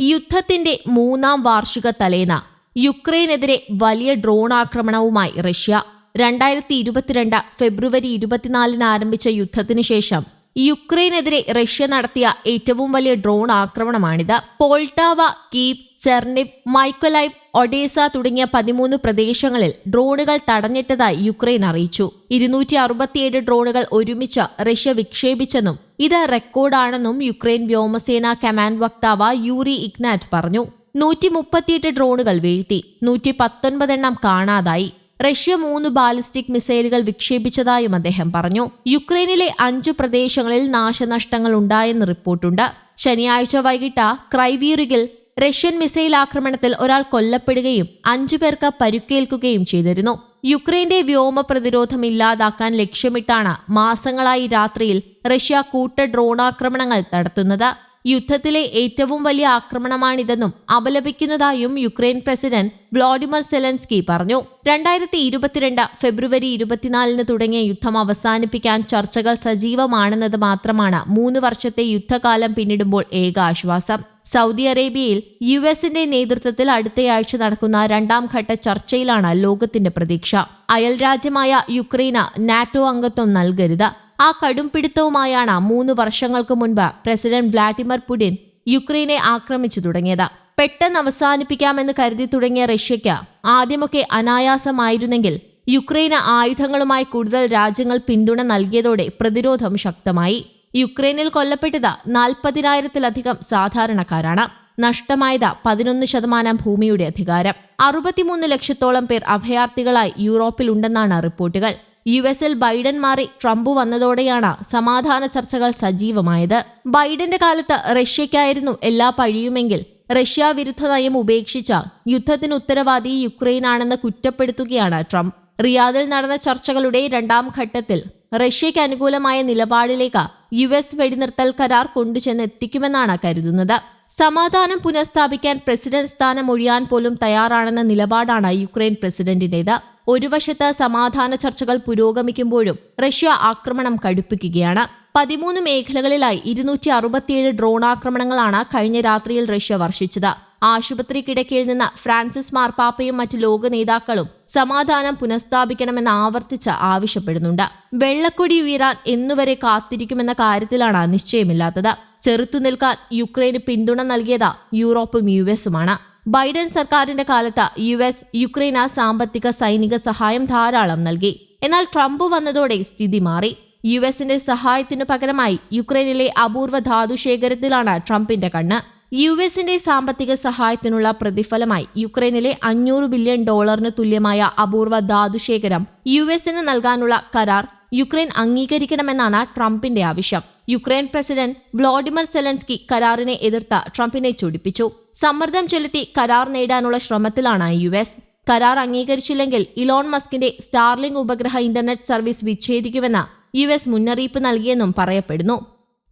യുദ്ധത്തിന്റെ മൂന്നാം വാർഷിക തലേന്ന യുക്രൈനെതിരെ വലിയ ഡ്രോൺ ആക്രമണവുമായി റഷ്യ. രണ്ടായിരത്തി ഇരുപത്തിരണ്ട് ഫെബ്രുവരി ഇരുപത്തിനാലിന് ആരംഭിച്ച യുദ്ധത്തിന് ശേഷം യുക്രൈനെതിരെ റഷ്യ നടത്തിയ ഏറ്റവും വലിയ drone ആക്രമണമാണിത്. Poltava Kyiv Chernihiv Mykolaiv Odesa തുടങ്ങിയ പതിമൂന്ന് പ്രദേശങ്ങളിൽ ഡ്രോണുകൾ തടഞ്ഞിട്ടതായി യുക്രൈൻ അറിയിച്ചു. ഇരുന്നൂറ്റി അറുപത്തിയേഴ് ഡ്രോണുകൾ ഒരുമിച്ച് റഷ്യ വിക്ഷേപിച്ചെന്നും ഇത് റെക്കോർഡാണെന്നും യുക്രൈൻ വ്യോമസേന കമാൻഡ് വക്താവ് യൂറി ഇഗ്നാറ്റ് പറഞ്ഞു. നൂറ്റി മുപ്പത്തിയെട്ട് ഡ്രോണുകൾ വീഴ്ത്തി നൂറ്റി പത്തൊൻപതെണ്ണം കാണാതായി. റഷ്യ മൂന്ന് ബാലിസ്റ്റിക് മിസൈലുകൾ വിക്ഷേപിച്ചതായും അദ്ദേഹം പറഞ്ഞു. യുക്രൈനിലെ അഞ്ചു പ്രദേശങ്ങളിൽ നാശനഷ്ടങ്ങൾ ഉണ്ടായെന്ന് റിപ്പോർട്ടുണ്ട്. ശനിയാഴ്ച വൈകിട്ട് ക്രൈവീറികിൽ റഷ്യൻ മിസൈൽ ആക്രമണത്തിൽ ഒരാൾ കൊല്ലപ്പെടുകയും അഞ്ചു പേർക്ക് പരുക്കേൽക്കുകയും ചെയ്തിരുന്നു. യുക്രൈന്റെ വ്യോമ പ്രതിരോധം ഇല്ലാതാക്കാൻ ലക്ഷ്യമിട്ടാണ് മാസങ്ങളായി രാത്രിയിൽ റഷ്യ കൂട്ട ഡ്രോണാക്രമണങ്ങൾ നടത്തുന്നത്. യുദ്ധത്തിലെ ഏറ്റവും വലിയ ആക്രമണമാണിതെന്നും അപലപിക്കുന്നതായും യുക്രൈൻ പ്രസിഡന്റ് വ്ളാഡിമർ സെലൻസ്കി പറഞ്ഞു. രണ്ടായിരത്തി ഇരുപത്തിരണ്ട് ഫെബ്രുവരി ഇരുപത്തിനാലിന് തുടങ്ങിയ യുദ്ധം അവസാനിപ്പിക്കാൻ ചർച്ചകൾ സജീവമാണെന്നത് മാത്രമാണ് മൂന്ന് വർഷത്തെ യുദ്ധകാലം പിന്നിടുമ്പോൾ ഏക ആശ്വാസം. സൗദി അറേബ്യയിൽ യു എസിന്റെ നേതൃത്വത്തിൽ അടുത്തയാഴ്ച നടക്കുന്ന രണ്ടാം ഘട്ട ചർച്ചയിലാണ് ലോകത്തിന്റെ പ്രതീക്ഷ. അയൽരാജ്യമായ യുക്രൈന നാറ്റോ അംഗത്വം നൽകരുത്. ആ കടുംപിടുത്തവുമായാണ് മൂന്ന് വർഷങ്ങൾക്ക് മുൻപ് പ്രസിഡന്റ് വ്ളാഡിമിർ പുടിൻ യുക്രൈനെ ആക്രമിച്ചു തുടങ്ങിയത്. പെട്ടെന്ന് അവസാനിപ്പിക്കാമെന്ന് കരുതി തുടങ്ങിയ റഷ്യയ്ക്ക് ആദ്യമൊക്കെ അനായാസമായിരുന്നെങ്കിൽ യുക്രൈന് ആയുധങ്ങളുമായി കൂടുതൽ രാജ്യങ്ങൾ പിന്തുണ നൽകിയതോടെ പ്രതിരോധം ശക്തമായി. യുക്രൈനിൽ കൊല്ലപ്പെട്ടത് നാൽപ്പതിനായിരത്തിലധികം സാധാരണക്കാരാണ്. നഷ്ടമായത് പതിനൊന്ന് ശതമാനം ഭൂമിയുടെ അധികാരം. അറുപത്തിമൂന്ന് ലക്ഷത്തോളം പേർ അഭയാർത്ഥികളായി യൂറോപ്പിൽ ഉണ്ടെന്നാണ് റിപ്പോർട്ടുകൾ. യു എസിൽ ബൈഡൻ മാറി ട്രംപ് വന്നതോടെയാണ് സമാധാന ചർച്ചകൾ സജീവമായത്. ബൈഡന്റെ കാലത്ത് റഷ്യയ്ക്കായിരുന്നു എല്ലാ പഴിയുമെങ്കിൽ റഷ്യ വിരുദ്ധ നയം ഉപേക്ഷിച്ച യുദ്ധത്തിന് ഉത്തരവാദി യുക്രൈനാണെന്ന് കുറ്റപ്പെടുത്തുകയാണ് ട്രംപ്. റിയാദിൽ നടന്ന ചർച്ചകളുടെ രണ്ടാം ഘട്ടത്തിൽ റഷ്യയ്ക്ക് അനുകൂലമായ നിലപാടിലേക്ക് യു എസ് വെടിനിർത്തൽ കരാർ കൊണ്ടുചെന്ന് എത്തിക്കുമെന്നാണ് കരുതുന്നത്. സമാധാനം പുനഃസ്ഥാപിക്കാൻ പ്രസിഡന്റ് സ്ഥാനം ഒഴിയാൻ പോലും തയ്യാറാണെന്ന നിലപാടാണ് യുക്രൈൻ പ്രസിഡന്റിന്റേത്. ഒരു വശത്ത് സമാധാന ചർച്ചകൾ പുരോഗമിക്കുമ്പോഴും റഷ്യ ആക്രമണം കടുപ്പിക്കുകയാണ്. പതിമൂന്ന് മേഖലകളിലായി ഇരുന്നൂറ്റി അറുപത്തിയേഴ് ഡ്രോൺ ആക്രമണങ്ങളാണ് കഴിഞ്ഞ രാത്രിയിൽ റഷ്യ വർഷിച്ചത്. ആശുപത്രി കിടക്കയിൽ നിന്ന് ഫ്രാൻസിസ് മാർപ്പാപ്പയും മറ്റ് ലോക നേതാക്കളും സമാധാനം പുനഃസ്ഥാപിക്കണമെന്ന് ആവർത്തിച്ച് ആവശ്യപ്പെടുന്നുണ്ട്. വെള്ളക്കൊടി ഉയരാൻ എന്നുവരെ കാത്തിരിക്കുമെന്ന കാര്യത്തിലാണ് നിശ്ചയമില്ലാത്തത്. ചെറുത്തുനിൽക്കാൻ യുക്രൈന് പിന്തുണ നൽകിയത് യൂറോപ്പും യു എസുമാണ് ബൈഡൻ സർക്കാരിന്റെ കാലത്ത് യു എസ് യുക്രൈന് സാമ്പത്തിക സൈനിക സഹായം ധാരാളം നൽകി. എന്നാൽ ട്രംപ് വന്നതോടെ സ്ഥിതി മാറി. യു എസിന്റെ സഹായത്തിനു പകരമായി യുക്രൈനിലെ അപൂർവ ധാതു ശേഖരത്തിലാണ് ട്രംപിന്റെ കണ്ണ്. യു എസിന്റെ സാമ്പത്തിക സഹായത്തിനുള്ള പ്രതിഫലമായി യുക്രൈനിലെ അഞ്ഞൂറ് ബില്യൺ ഡോളറിന് തുല്യമായ അപൂർവ ധാതുശേഖരം യു എസിന് നൽകാനുള്ള കരാർ യുക്രൈൻ അംഗീകരിക്കണമെന്നാണ് ട്രംപിന്റെ ആവശ്യം. യുക്രൈൻ പ്രസിഡന്റ് വ്ളാഡിമർ സെലൻസ്കി കരാറിനെ എതിർത്ത ട്രംപിനെ ചൊടിപ്പിച്ചു. സമ്മർദ്ദം ചെലുത്തി കരാർ നേടാനുള്ള ശ്രമത്തിലാണ് യു എസ്. കരാർ അംഗീകരിച്ചില്ലെങ്കിൽ ഇലോൺ മസ്കിന്റെ സ്റ്റാർലിംഗ് ഉപഗ്രഹ ഇന്റർനെറ്റ് സർവീസ് വിച്ഛേദിക്കുമെന്ന് യു എസ് മുന്നറിയിപ്പ് നൽകിയെന്നും പറയപ്പെടുന്നു.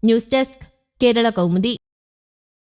News desk Kerala Kaumudi.